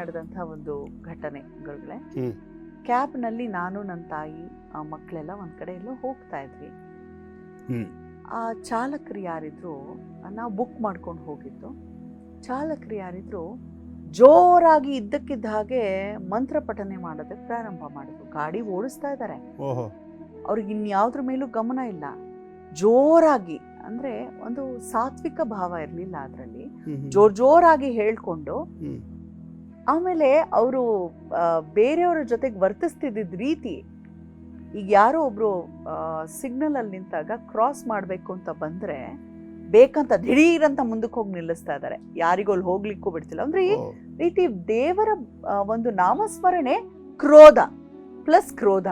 ನಡೆದಂಥ ಒಂದು ಘಟನೆ ಗುರುಗಳೇ ನಲ್ಲಿ ನಾನು ನನ್ನ ತಾಯಿ ಆ ಮಕ್ಕಳೆಲ್ಲ ಒಂದ್ ಕಡೆ ಎಲ್ಲ ಹೋಗ್ತಾ ಇದ್ವಿ. ಆ ಚಾಲಕರು ಯಾರಿದ್ರು ನಾವು ಬುಕ್ ಮಾಡ್ಕೊಂಡು ಹೋಗಿದ್ದು. ಚಾಲಕರು ಯಾರಿದ್ರು ಜೋರಾಗಿ ಇದ್ದಕ್ಕಿದ್ದ ಹಾಗೆ ಮಂತ್ರ ಪಠನೆ ಮಾಡೋದಕ್ಕೆ ಪ್ರಾರಂಭ ಮಾಡಿದ್ರು. ಗಾಡಿ ಓಡಿಸ್ತಾ ಇದ್ದಾರೆ. ಅವ್ರಿಗೆ ಇನ್ಯಾವ್ದ್ರ ಮೇಲೂ ಗಮನ ಇಲ್ಲ. ಜೋರಾಗಿ ಅಂದ್ರೆ ಒಂದು ಸಾತ್ವಿಕ ಭಾವ ಇರಲಿಲ್ಲ ಅದರಲ್ಲಿ. ಜೋರ್ ಜೋರಾಗಿ ಹೇಳ್ಕೊಂಡು. ಆಮೇಲೆ ಅವರು ಬೇರೆಯವರ ಜೊತೆಗೆ ವರ್ತಿಸ್ತಿದ್ದ ರೀತಿ ಈಗ ಯಾರೋ ಒಬ್ರು ಸಿಗ್ನಲ್ ಅಲ್ಲಿ ನಿಂತಾಗ ಕ್ರಾಸ್ ಮಾಡಬೇಕು ಅಂತ ಬಂದ್ರೆ ಬೇಕಂತ ದಿಢೀರಂತ ಮುಂದಕ್ಕೆ ಹೋಗಿ ನಿಲ್ಲಿಸ್ತಾ ಇದ್ದಾರೆ ಯಾರಿಗೂ ಅಲ್ಲಿ ಹೋಗ್ಲಿಕ್ಕೂ ಬಿಡ್ತಿಲ್ಲ. ಅಂದ್ರೆ ಈ ರೀತಿ ದೇವರ ಒಂದು ನಾಮಸ್ಮರಣೆ ಕ್ರೋಧ ಪ್ಲಸ್ ಕ್ರೋಧ.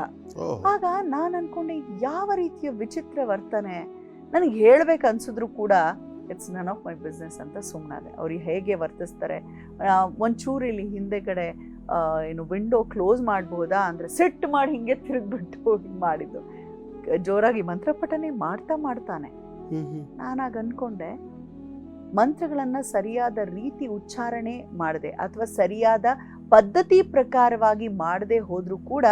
ಆಗ ನಾನು ಅನ್ಕೊಂಡೆ ಯಾವ ರೀತಿಯ ವಿಚಿತ್ರ ವರ್ತನೆ? ನನಗೆ ಹೇಳ್ಬೇಕು ಅನ್ಸಿದ್ರು ಕೂಡ it's none of my business ಅಂತ ಸುಮ್ಮನಾದೆ ಅವ್ರಿಗೆ ಹೇಗೆ ವರ್ತಿಸ್ತಾರೆ? ಒಂಚೂರು ಇಲ್ಲಿ ಹಿಂದೆಗಡೆ ಏನು ವಿಂಡೋ ಕ್ಲೋಸ್ ಮಾಡ್ಬೋದಾ ಅಂದ್ರೆ ಸೆಟ್ ಮಾಡಿ ಹಿಂಗೆ ತಿರುಗ್ಬಿಟ್ಟು ಹಿಂಗೆ ಮಾಡಿದ್ದು. ಜೋರಾಗಿ ಮಂತ್ರಪಠನೆ ಮಾಡ್ತಾ ಮಾಡ್ತಾನೆ. ನಾನಾಗ ಅನ್ಕೊಂಡೆ ಮಂತ್ರಗಳನ್ನ ಸರಿಯಾದ ರೀತಿ ಉಚ್ಚಾರಣೆ ಮಾಡದೆ ಅಥವಾ ಸರಿಯಾದ ಪದ್ಧತಿ ಪ್ರಕಾರವಾಗಿ ಮಾಡದೆ ಹೋದ್ರೂ ಕೂಡ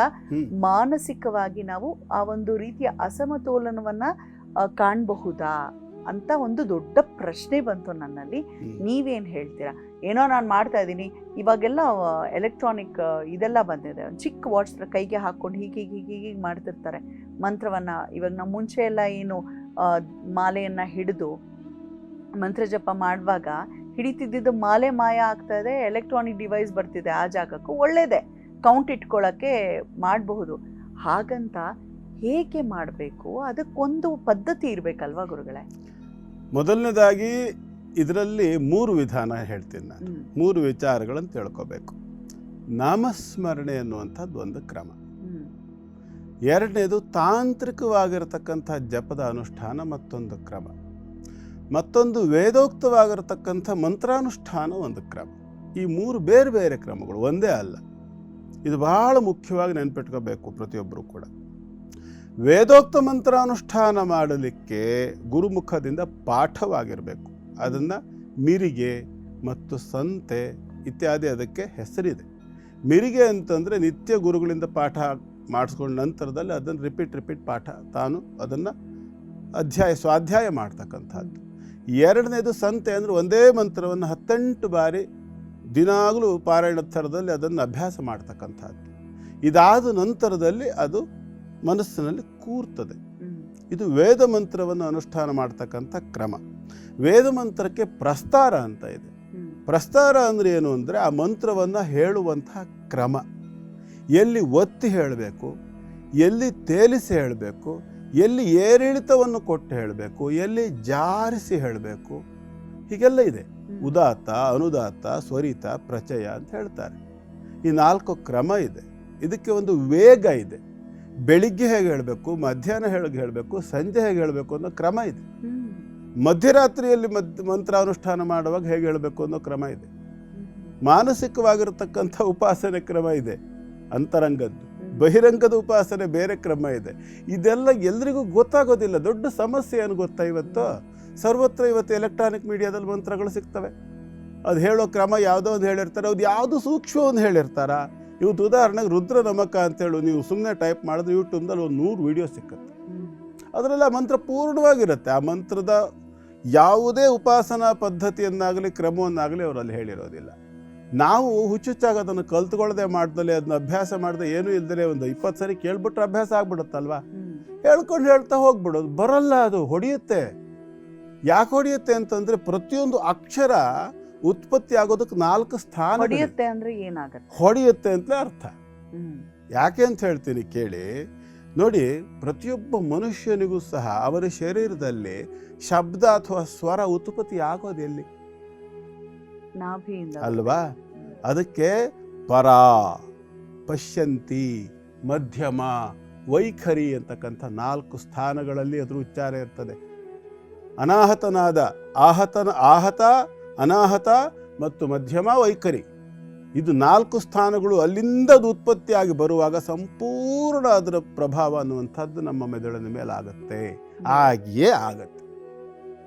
ಮಾನಸಿಕವಾಗಿ ನಾವು ಆ ಒಂದು ರೀತಿಯ ಅಸಮತೋಲನವನ್ನ ಕಾಣಬಹುದಾ? ಅಂತ ಒಂದು ದೊಡ್ಡ ಪ್ರಶ್ನೆ ಬಂತು ನನ್ನಲ್ಲಿ. ನೀವೇನು ಹೇಳ್ತೀರಾ? ಏನೋ ನಾನು ಮಾಡ್ತಾ ಇದ್ದೀನಿ. ಇವಾಗೆಲ್ಲ ಎಲೆಕ್ಟ್ರಾನಿಕ್ ಇದೆಲ್ಲ ಬಂದಿದೆ. ಒಂದು ಚಿಕ್ಕ ವಾಚ್ ಕೈಗೆ ಹಾಕೊಂಡು ಹೀಗೆ ಹೀಗೆ ಹೀಗೆ ಹೀಗೆ ಮಾಡ್ತಿರ್ತಾರೆ. ಮಂತ್ರವನ್ನು ಇವಾಗ ನಾವು ಮುಂಚೆ ಎಲ್ಲ ಏನು ಮಾಲೆಯನ್ನು ಹಿಡಿದು ಮಂತ್ರ ಜಪ ಮಾಡುವಾಗ ಹಿಡಿತಿದ್ದಿದ್ದು ಮಾಲೆ ಮಾಯ ಆಗ್ತಾ ಇದೆ ಎಲೆಕ್ಟ್ರಾನಿಕ್ ಡಿವೈಸ್ ಬರ್ತಿದೆ ಆ ಜಾಗಕ್ಕೂ ಒಳ್ಳೆಯದೇ ಕೌಂಟ್ ಇಟ್ಕೊಳ್ಳೋಕ್ಕೆ ಮಾಡಬಹುದು. ಹಾಗಂತ ಹೇಗೆ ಮಾಡಬೇಕು? ಅದಕ್ಕೊಂದು ಪದ್ಧತಿ ಇರಬೇಕಲ್ವಾ ಗುರುಗಳೇ? ಮೊದಲನೇದಾಗಿ ಇದರಲ್ಲಿ ಮೂರು ವಿಧಾನ ಹೇಳ್ತೀನಿ ನಾನು. ಮೂರು ವಿಚಾರಗಳನ್ನು ತಿಳ್ಕೋಬೇಕು. ನಾಮಸ್ಮರಣೆ ಅನ್ನುವಂಥದ್ದು ಒಂದು ಕ್ರಮ. ಎರಡನೇದು ತಾಂತ್ರಿಕವಾಗಿರತಕ್ಕಂಥ ಜಪದ ಅನುಷ್ಠಾನ ಮತ್ತೊಂದು ಕ್ರಮ. ಮತ್ತೊಂದು ವೇದೋಕ್ತವಾಗಿರತಕ್ಕಂಥ ಮಂತ್ರಾನುಷ್ಠಾನ ಒಂದು ಕ್ರಮ. ಈ ಮೂರು ಬೇರೆ ಬೇರೆ ಕ್ರಮಗಳು ಒಂದೇ ಅಲ್ಲ. ಇದು ಬಹಳ ಮುಖ್ಯವಾಗಿ ನೆನ್ಪಿಟ್ಕೋಬೇಕು ಪ್ರತಿಯೊಬ್ಬರು ಕೂಡ. ವೇದೋಕ್ತ ಮಂತ್ರಾನುಷ್ಠಾನ ಮಾಡಲಿಕ್ಕೆ ಗುರುಮುಖದಿಂದ ಪಾಠವಾಗಿರಬೇಕು. ಅದನ್ನು ಮಿರಿಗೆ ಮತ್ತು ಸಂತೆ ಇತ್ಯಾದಿ ಅದಕ್ಕೆ ಹೆಸರಿದೆ. ಮಿರಿಗೆ ಅಂತಂದರೆ ನಿತ್ಯ ಗುರುಗಳಿಂದ ಪಾಠ ಮಾಡಿಸ್ಕೊಂಡ ನಂತರದಲ್ಲಿ ಅದನ್ನು ರಿಪೀಟ್ ರಿಪೀಟ್ ಪಾಠ ತಾನು ಅದನ್ನು ಅಧ್ಯಾಯ, ಸ್ವಾಧ್ಯಾಯ ಮಾಡ್ತಕ್ಕಂಥದ್ದು. ಎರಡನೇದು ಸಂತೆ ಅಂದರೆ ಒಂದೇ ಮಂತ್ರವನ್ನು ಹತ್ತೆಂಟು ಬಾರಿ ದಿನಾಗಲೂ ಪಾರಾಯಣ ಥರದಲ್ಲಿ ಅದನ್ನು ಅಭ್ಯಾಸ ಮಾಡ್ತಕ್ಕಂಥದ್ದು. ಇದಾದ ನಂತರದಲ್ಲಿ ಅದು ಮನಸ್ಸಿನಲ್ಲಿ ಕೂರ್ತದೆ. ಇದು ವೇದ ಮಂತ್ರವನ್ನು ಅನುಷ್ಠಾನ ಮಾಡ್ತಕ್ಕಂಥ ಕ್ರಮ. ವೇದ ಮಂತ್ರಕ್ಕೆ ಪ್ರಸ್ತಾರ ಅಂತ ಇದೆ. ಪ್ರಸ್ತಾರ ಅಂದರೆ ಏನು ಅಂದರೆ ಆ ಮಂತ್ರವನ್ನು ಹೇಳುವಂತಹ ಕ್ರಮ. ಎಲ್ಲಿ ಒತ್ತಿ ಹೇಳಬೇಕು ಎಲ್ಲಿ ತೇಲಿಸಿ ಹೇಳಬೇಕು ಎಲ್ಲಿ ಏರಿಳಿತವನ್ನು ಕೊಟ್ಟು ಹೇಳಬೇಕು ಎಲ್ಲಿ ಜಾರಿಸಿ ಹೇಳಬೇಕು ಹೀಗೆಲ್ಲ ಇದೆ. ಉದಾತ್ತ ಅನುದಾತ್ತ ಸ್ವರಿತ ಪ್ರಚಯ ಅಂತ ಹೇಳ್ತಾರೆ. ಈ ನಾಲ್ಕು ಕ್ರಮ ಇದೆ. ಇದಕ್ಕೆ ಒಂದು ವೇಗ ಇದೆ. ಬೆಳಿಗ್ಗೆ ಹೇಗೆ ಹೇಳಬೇಕು ಮಧ್ಯಾಹ್ನ ಹೇಗೆ ಹೇಳಬೇಕು ಸಂಜೆ ಹೇಗೆ ಹೇಳಬೇಕು ಅನ್ನೋ ಕ್ರಮ ಇದೆ. ಮಧ್ಯರಾತ್ರಿಯಲ್ಲಿ ಮದ್ ಮಂತ್ರಾನುಷ್ಠಾನ ಮಾಡುವಾಗ ಹೇಗೆ ಹೇಳಬೇಕು ಅನ್ನೋ ಕ್ರಮ ಇದೆ. ಮಾನಸಿಕವಾಗಿರ್ತಕ್ಕಂಥ ಮಾನಸಿಕವಾಗಿರತಕ್ಕಂಥ ಉಪಾಸನೆ ಕ್ರಮ ಇದೆ ಅಂತರಂಗದ್ದು. ಬಹಿರಂಗದ ಉಪಾಸನೆ ಬೇರೆ ಕ್ರಮ ಇದೆ. ಇದೆಲ್ಲ ಎಲ್ರಿಗೂ ಗೊತ್ತಾಗೋದಿಲ್ಲ. ದೊಡ್ಡ ಸಮಸ್ಯೆ ಏನು ಗೊತ್ತಾ ಇವತ್ತು? ಸರ್ವತ್ರ ಇವತ್ತು ಎಲೆಕ್ಟ್ರಾನಿಕ್ ಮೀಡಿಯಾದಲ್ಲಿ ಮಂತ್ರಗಳು ಸಿಗ್ತವೆ. ಅದು ಹೇಳೋ ಕ್ರಮ ಯಾವುದೋ ಒಂದು ಹೇಳಿರ್ತಾರೆ. ಅದು ಯಾವುದು ಸೂಕ್ಷ್ಮ ಒಂದು ಹೇಳಿರ್ತಾರ? ಇವತ್ತು ಉದಾಹರಣೆಗೆ ರುದ್ರ ನಮಕ ಅಂತೇಳಿ ನೀವು ಸುಮ್ಮನೆ ಟೈಪ್ ಮಾಡಿದ್ರೆ ಯೂಟ್ಯೂಬ್ದಲ್ಲಿ ಒಂದು ನೂರು ವೀಡಿಯೋ ಸಿಕ್ಕುತ್ತೆ. ಅದರಲ್ಲಿ ಮಂತ್ರ ಪೂರ್ಣವಾಗಿರುತ್ತೆ. ಆ ಮಂತ್ರದ ಯಾವುದೇ ಉಪಾಸನಾ ಪದ್ಧತಿಯನ್ನಾಗಲಿ ಕ್ರಮವನ್ನಾಗಲಿ ಅವರಲ್ಲಿ ಹೇಳಿರೋದಿಲ್ಲ. ನಾವು ಹುಚ್ಚುಚ್ಚಾಗಿ ಅದನ್ನು ಕಲ್ತ್ಕೊಳ್ಳದೆ ಮಾಡ್ದಲೆ ಅದನ್ನ ಅಭ್ಯಾಸ ಮಾಡದೆ ಏನೂ ಇಲ್ದಲೆ ಒಂದು ಇಪ್ಪತ್ತು ಸರಿ ಕೇಳ್ಬಿಟ್ರೆ ಅಭ್ಯಾಸ ಆಗ್ಬಿಡುತ್ತಲ್ವಾ? ಹೇಳ್ಕೊಂಡು ಹೇಳ್ತಾ ಹೋಗ್ಬಿಡೋದು. ಬರಲ್ಲ ಅದು, ಹೊಡೆಯುತ್ತೆ. ಯಾಕೆ ಹೊಡೆಯುತ್ತೆ ಅಂತಂದ್ರೆ ಪ್ರತಿಯೊಂದು ಅಕ್ಷರ ಉತ್ಪತ್ತಿ ಆಗೋದಕ್ಕೆ ನಾಲ್ಕು ಸ್ಥಾನ ಹೊಡೆಯುತ್ತೆ ಅಂದ್ರೆ ಏನಾಗುತ್ತೆ? ಹೊಡೆಯುತ್ತೆ ಅಂತಲೇ ಅರ್ಥ. ಯಾಕೆ ಅಂತ ಹೇಳ್ತೀನಿ ಕೇಳಿ. ನೋಡಿ ಪ್ರತಿಯೊಬ್ಬ ಮನುಷ್ಯನಿಗೂ ಸಹ ಅವರ ಶರೀರದಲ್ಲಿ ಶಬ್ದ ಅಥವಾ ಸ್ವರ ಉತ್ಪತ್ತಿ ಆಗೋದು ಎಲ್ಲಿ? ನಾಭಿಯಿಂದ. ಅಲ್ವಾ? ಅದಕ್ಕೆ ಪರ ಪಶ್ಯಂತಿ ಮಧ್ಯಮ ವೈಖರಿ ಅಂತಕ್ಕಂಥ ನಾಲ್ಕು ಸ್ಥಾನಗಳಲ್ಲಿ ಅದರ ಉಚ್ಚಾರ ಇರ್ತದೆ. ಅನಾಹತನಾದ ಆಹತನ ಆಹತ ಅನಾಹತ ಮತ್ತು ಮಧ್ಯಮ ವೈಖರಿ. ಇದು ನಾಲ್ಕು ಸ್ಥಾನಗಳು ಅಲ್ಲಿಂದ ಅದು ಉತ್ಪತ್ತಿಯಾಗಿ ಬರುವಾಗ ಸಂಪೂರ್ಣ ಅದರ ಪ್ರಭಾವ ಅನ್ನುವಂಥದ್ದು ನಮ್ಮ ಮೆದುಳಿನ ಮೇಲೆ ಆಗುತ್ತೆ. ಆಗಿಯೇ ಆಗತ್ತೆ.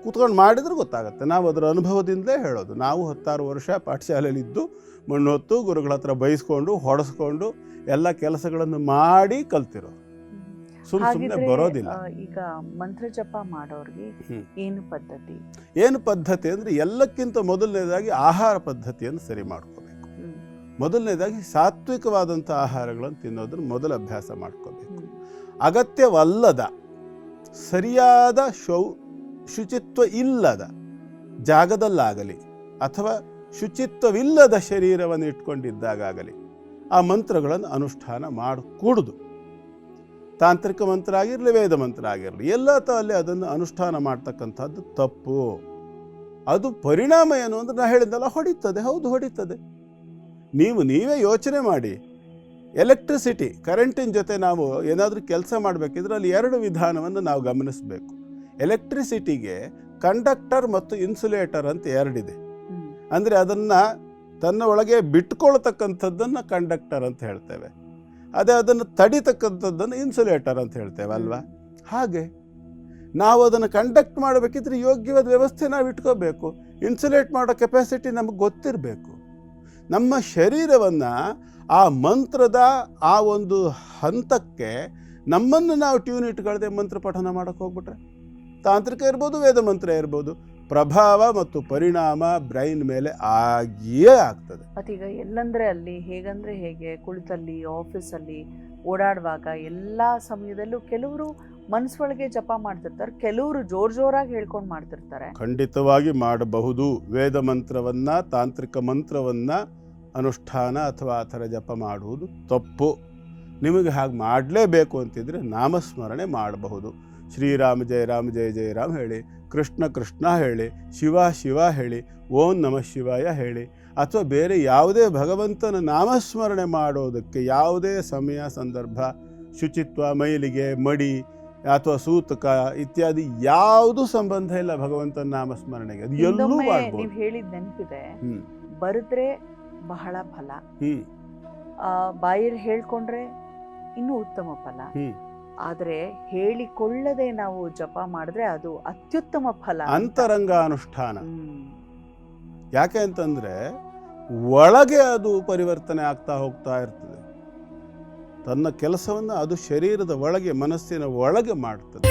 ಕೂತ್ಕೊಂಡು ಮಾಡಿದ್ರೆ ಗೊತ್ತಾಗುತ್ತೆ. ನಾವು ಅದರ ಅನುಭವದಿಂದಲೇ ಹೇಳೋದು. ನಾವು ಹತ್ತಾರು ವರ್ಷ ಪಾಠಶಾಲೆಯಲ್ಲಿದ್ದು ಮಣ್ಣು ಹೊತ್ತು ಗುರುಗಳ ಹತ್ರ ಬಯಸ್ಕೊಂಡು ಹೊಡೆಸ್ಕೊಂಡು, ಎಲ್ಲ ಕೆಲಸಗಳನ್ನು ಮಾಡಿ ಕಲ್ತಿರೋ ಸುಮ್ಮನೆ ಬರೋದಿಲ್ಲ. ಈಗ ಮಂತ್ರ ಜಪ ಮಾಡೋರಿಗೆ ಏನು ಪದ್ಧತಿ? ಏನು ಪದ್ಧತಿ ಅಂದ್ರೆ ಎಲ್ಲಕ್ಕಿಂತ ಮೊದಲನೇದಾಗಿ ಆಹಾರ ಪದ್ಧತಿಯನ್ನು ಸರಿ ಮಾಡ್ಕೋಬೇಕು. ಮೊದಲನೇದಾಗಿ ಸಾತ್ವಿಕವಾದಂಥ ಆಹಾರಗಳನ್ನು ತಿನ್ನೋದನ್ನು ಮೊದಲು ಅಭ್ಯಾಸ ಮಾಡ್ಕೋಬೇಕು. ಅಗತ್ಯವಲ್ಲದ ಸರಿಯಾದ ಶೌ ಶುಚಿತ್ವ ಇಲ್ಲದ ಜಾಗದಲ್ಲಾಗಲಿ ಅಥವಾ ಶುಚಿತ್ವವಿಲ್ಲದ ಶರೀರವನ್ನು ಇಟ್ಕೊಂಡಿದ್ದಾಗಲಿ ಆ ಮಂತ್ರಗಳನ್ನು ಅನುಷ್ಠಾನ ಮಾಡಕೂಡುದು. ತಾಂತ್ರಿಕ ಮಂತ್ರ ಆಗಿರಲಿ ವೇದ ಮಂತ್ರ ಆಗಿರಲಿ ಎಲ್ಲ ಅಲ್ಲಿ ಅದನ್ನು ಅನುಷ್ಠಾನ ಮಾಡ್ತಕ್ಕಂಥದ್ದು ತಪ್ಪು. ಅದು ಪರಿಣಾಮ ಏನು ಅಂದ್ರೆ ನಾ ಹೇಳಿದ್ದಲ್ಲ ಹೊಡಿತದೆ ಹೌದು ಹೊಡಿತದೆ. ನೀವು ನೀವೇ ಯೋಚನೆ ಮಾಡಿ ಎಲೆಕ್ಟ್ರಿಸಿಟಿ ಕರೆಂಟಿನ ಜೊತೆ ನಾವು ಏನಾದರೂ ಕೆಲಸ ಮಾಡಬೇಕಿದ್ರೆ ಅಲ್ಲಿ ಎರಡು ವಿಧಾನವನ್ನು ನಾವು ಗಮನಿಸಬೇಕು. ಎಲೆಕ್ಟ್ರಿಸಿಟಿಗೆ ಕಂಡಕ್ಟರ್ ಮತ್ತು ಇನ್ಸುಲೇಟರ್ ಅಂತ ಎರಡಿದೆ. ಅಂದರೆ ಅದನ್ನು ತನ್ನ ಒಳಗೆ ಬಿಟ್ಕೊಳ್ತಕ್ಕಂಥದ್ದನ್ನು ಕಂಡಕ್ಟರ್ ಅಂತ ಹೇಳ್ತೇವೆ. ಅದೇ ಅದನ್ನು ತಡಿತಕ್ಕಂಥದ್ದನ್ನು ಇನ್ಸುಲೇಟರ್ ಅಂತ ಹೇಳ್ತೇವೆ ಅಲ್ವಾ? ಹಾಗೆ ನಾವು ಅದನ್ನು ಕಂಡಕ್ಟ್ ಮಾಡಬೇಕಿದ್ರೆ ಯೋಗ್ಯವಾದ ವ್ಯವಸ್ಥೆ ನಾವು ಇಟ್ಕೋಬೇಕು. ಇನ್ಸುಲೇಟ್ ಮಾಡೋ ಕೆಪಾಸಿಟಿ ನಮಗೆ ಗೊತ್ತಿರಬೇಕು. ನಮ್ಮ ಶರೀರವನ್ನು ಆ ಮಂತ್ರದ ಆ ಒಂದು ಹಂತಕ್ಕೆ ನಮ್ಮನ್ನು ನಾವು ಟ್ಯೂನ್ ಇಟ್ಕೊಳ್ಳದೆ ಮಂತ್ರ ಪಠನ ಮಾಡೋಕ್ಕೆ ಹೋಗ್ಬಿಟ್ರೆ ತಾಂತ್ರಿಕ ಇರ್ಬೋದು, ವೇದ ಮಂತ್ರ ಇರ್ಬೋದು. ಪ್ರಭಾವ ಮತ್ತು ಪರಿಣಾಮ ಬ್ರೈನ್ ಮೇಲೆ ಆಗಿಯೇ ಆಗ್ತದೆ. ಮತ್ತೀಗ ಎಲ್ಲಂದ್ರೆ ಅಲ್ಲಿ ಹೇಗಂದ್ರೆ ಹೇಗೆ ಕುಳಿತಲ್ಲಿ ಆಫೀಸಲ್ಲಿ ಓಡಾಡುವಾಗ ಎಲ್ಲ ಸಮಯದಲ್ಲೂ ಕೆಲವರು ಮನಸ್ಸೊಳಗೆ ಜಪ ಮಾಡ್ತಿರ್ತಾರೆ ಕೆಲವರು ಜೋರ್ ಜೋರಾಗಿ ಹೇಳ್ಕೊಂಡು ಮಾಡ್ತಿರ್ತಾರೆ. ಖಂಡಿತವಾಗಿ ಮಾಡಬಹುದು. ವೇದ ಮಂತ್ರವನ್ನ ತಾಂತ್ರಿಕ ಮಂತ್ರವನ್ನ ಅನುಷ್ಠಾನ ಅಥವಾ ಆ ಥರ ಜಪ ಮಾಡುವುದು ತಪ್ಪು. ನಿಮಗೆ ಹಾಗೆ ಮಾಡಲೇಬೇಕು ಅಂತಿದ್ರೆ ನಾಮಸ್ಮರಣೆ ಮಾಡಬಹುದು. ಶ್ರೀರಾಮ ಜಯ ರಾಮ ಜಯ ಜಯ ರಾಮ್ ಹೇಳಿ. ಕೃಷ್ಣ ಕೃಷ್ಣ ಹೇಳಿ ಶಿವ ಶಿವ ಹೇಳಿ ಓಂ ನಮಃ ಶಿವಾಯ ಹೇಳಿ. ಅಥವಾ ಬೇರೆ ಯಾವುದೇ ಭಗವಂತನ ನಾಮಸ್ಮರಣೆ ಮಾಡೋದಕ್ಕೆ ಯಾವುದೇ ಸಮಯ ಸಂದರ್ಭ ಶುಚಿತ್ವ ಮೈಲಿಗೆ ಮಡಿ ಅಥವಾ ಸೂತಕ ಇತ್ಯಾದಿ ಯಾವುದು ಸಂಬಂಧ ಇಲ್ಲ ಭಗವಂತನ ನಾಮಸ್ಮರಣೆಗೆ. ಅದು ಎಲ್ಲೂ ನೀವು ಹೇಳಿದ ನೆನಪಿದೆ. ಬರೆದ್ರೆ ಬಹಳ ಫಲ. ಬಾಯಲ್ಲಿ ಹೇಳ್ಕೊಂಡ್ರೆ ಇನ್ನೂ ಉತ್ತಮ ಫಲ. ಹ್ಮ್. ಆದ್ರೆ ಹೇಳಿಕೊಳ್ಳದೆ ನಾವು ಜಪ ಮಾಡಿದ್ರೆ ಅದು ಅತ್ಯುತ್ತಮ ಫಲ ಅಂತ. ಅಂತರಂಗ ಅನುಷ್ಠಾನ. ಯಾಕೆ ಅಂತಂದ್ರೆ ಒಳಗೆ ಅದು ಪರಿವರ್ತನೆ ಆಗ್ತಾ ಹೋಗ್ತಾ ಇರ್ತದೆ. ತನ್ನ ಕೆಲಸವನ್ನು ಅದು ಶರೀರದ ಒಳಗೆ ಮನಸ್ಸಿನ ಒಳಗೆ ಮಾಡ್ತದೆ.